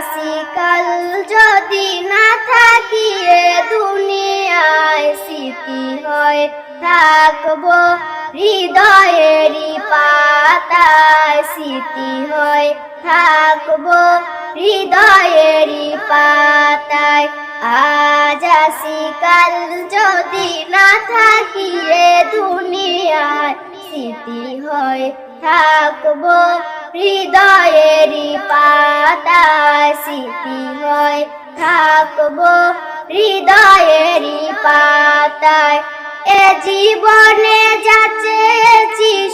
আসি কাল যদি না থাকি এ দুনিয়ায় স্মৃতি হয়, থাকব হৃদয়েরই পাতায় স্মৃতি হয়, থাকব হৃদয়েরই পাতায়। আজ আসি কাল যদি না থাকি এ দুনিয়ায় স্মৃতি হয়, থাকব হৃদয়েরই থাকব হৃদয়েরই পাতায়। এ জীবনে যাচ্ছে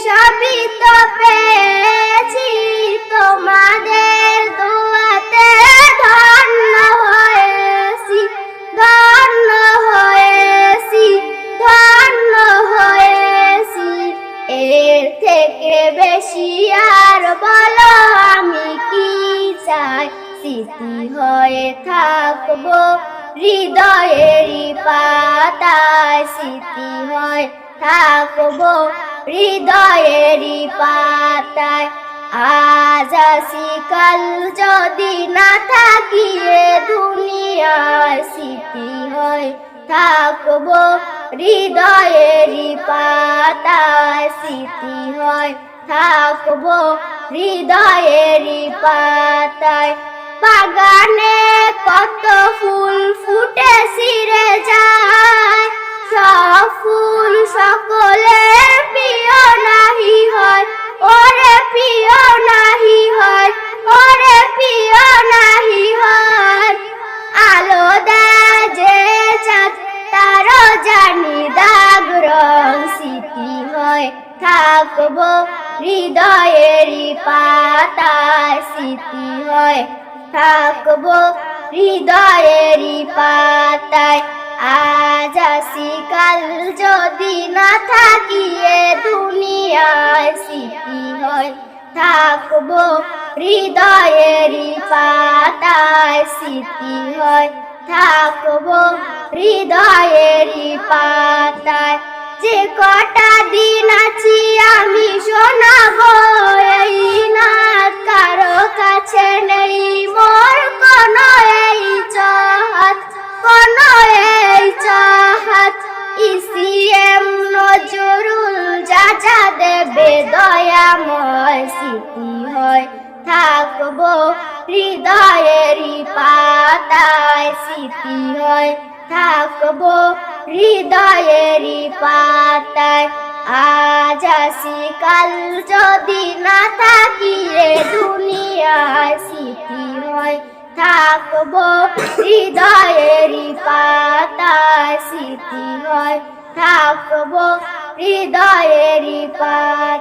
সবই তো স্মৃতি হয়ে থাকব হৃদয়েরই পাতায় স্মৃতি হয় থাকব হৃদয়েরই পাতায়। আজ আসি কাল যদি না থাকি এ দুনিয়ায় স্মৃতি হয় থাকব হৃদয়েরই পাতায় স্মৃতি হয় থাকব হৃদয়েরই পাতায়। বাগানে কত ফুল ফুটে সিরে যায়। সব ফুল সকলের প্রিয় নাহি হয়, ওরে প্রিয় নাহি হয়, ওরে প্রিয় নাহি হয়। আলো দেয় যে চাঁদ, তারও জানি দাগ রং স্মৃতি হয়। থাকব হৃদয়েরই পাতায় স্মৃতি হয়। থাকব হৃদয়েরই পাতায়। আজ আসি, কাল যদি না থাকিয়ে দুনিয়ায় স্মৃতি হয়। থাকব হৃদয়েরই পাতায়, স্মৃতি হয়। থাকব হৃদয়েরই পাতায়। যে কটা দিন আছি থাকব হৃদয়েরই পাতায় স্মৃতি হয়। থাকব হৃদয়েরই পাতায়, আজ আসি, কাল যদি না থাকি রে দুনিয়ায় স্মৃতি হয়। থাকব হৃদয়েরই পাতায় স্মৃতি হয়। থাকব হৃদয়েরই পাতায়